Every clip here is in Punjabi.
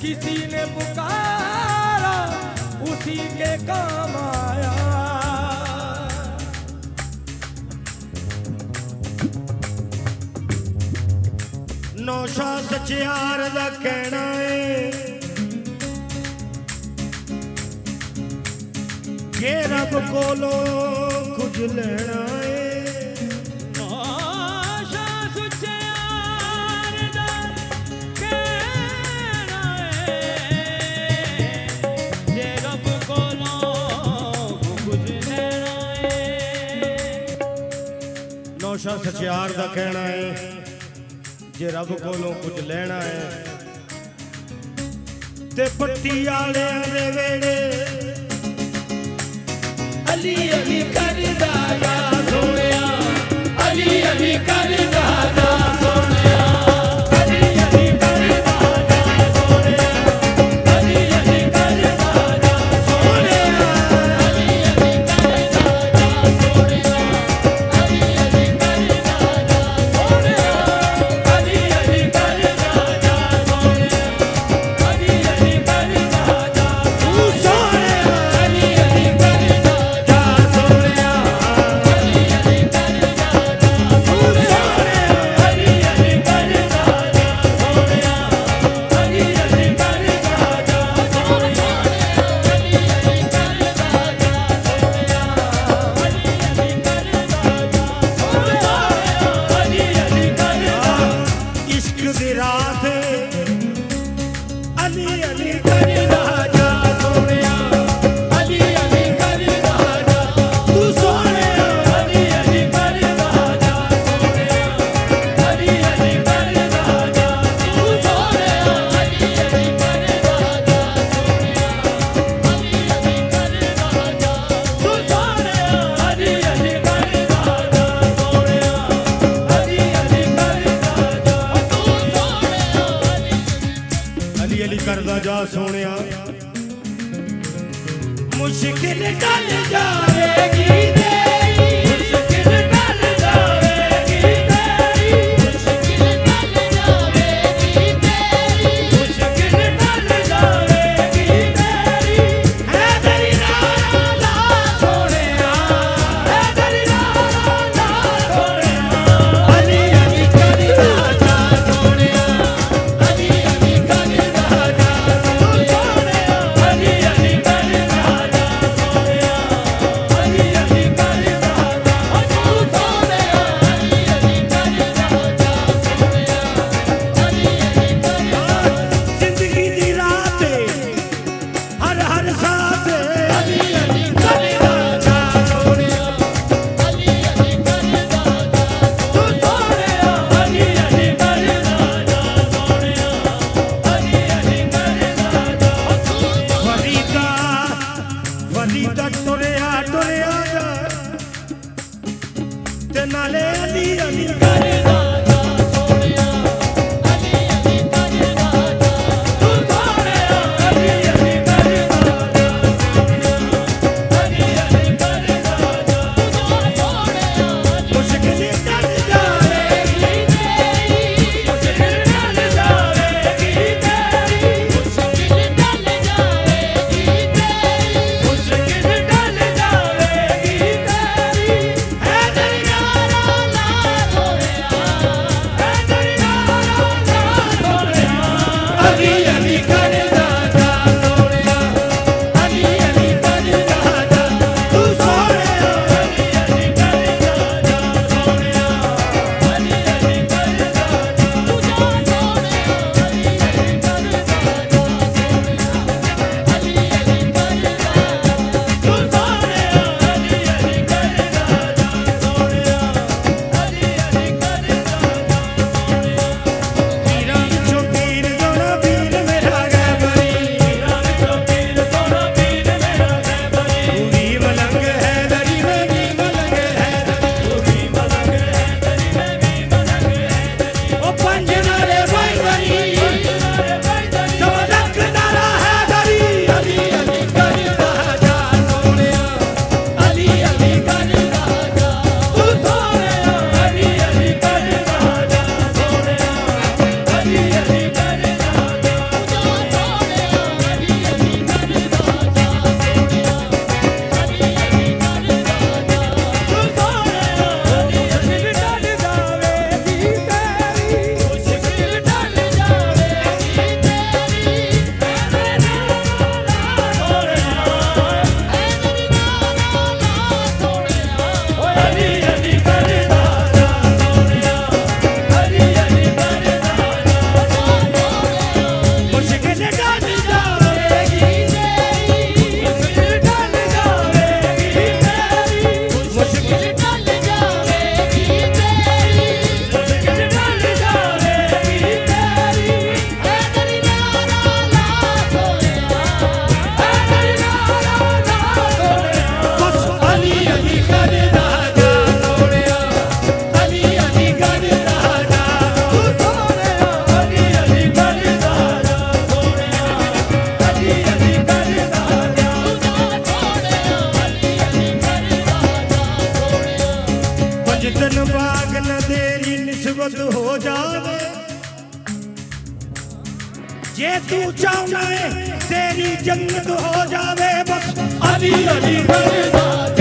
किसी ने पुकारा, उसी के काम आया। ਨੌਸ਼ਾ ਸਚਿਆਰ ਦਾ ਕਹਿਣਾ ਏ ਕਿ ਰੱਬ ਕੋਲੋਂ ਕੁਝ ਲੈਣਾ ਸ਼ਾਹ ਸਚਿਆਰ ਦਾ ਕਹਿਣਾ ਹੈ, ਜੇ ਰੱਬ ਕੋਲੋਂ ਕੁਝ ਲੈਣਾ ਹੈ, ਤੇ ਪੱਤੀ ਵਾਲਿਆਂ ਦੇ ਵੇੜੇ ਅਲੀ ਅਲੀ ਕਰਦਾ ਗਾ ਸੋਹਣਿਆ ਅਲੀ ਅਲੀ ਕਰਦਾ ਗਾ ਤੂੰ ਚਾਹਣਾ ਏ ਤੇਰੀ ਜੰਨਤ ਹੋ ਜਾਵੇ ਬਸ। ਅਲੀ ਅਲੀ ਬਰਦਾ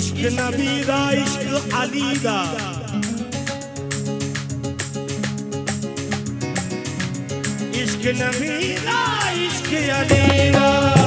ਇਸ਼ਕ ਨਬੀ ਦਾ ਇਸ਼ਕ ਅਲੀ ਦਾ ਇਸ਼ਕ ਨਬੀ ਦਾ ਇਸ਼ਕ ਅਲੀ ਦਾ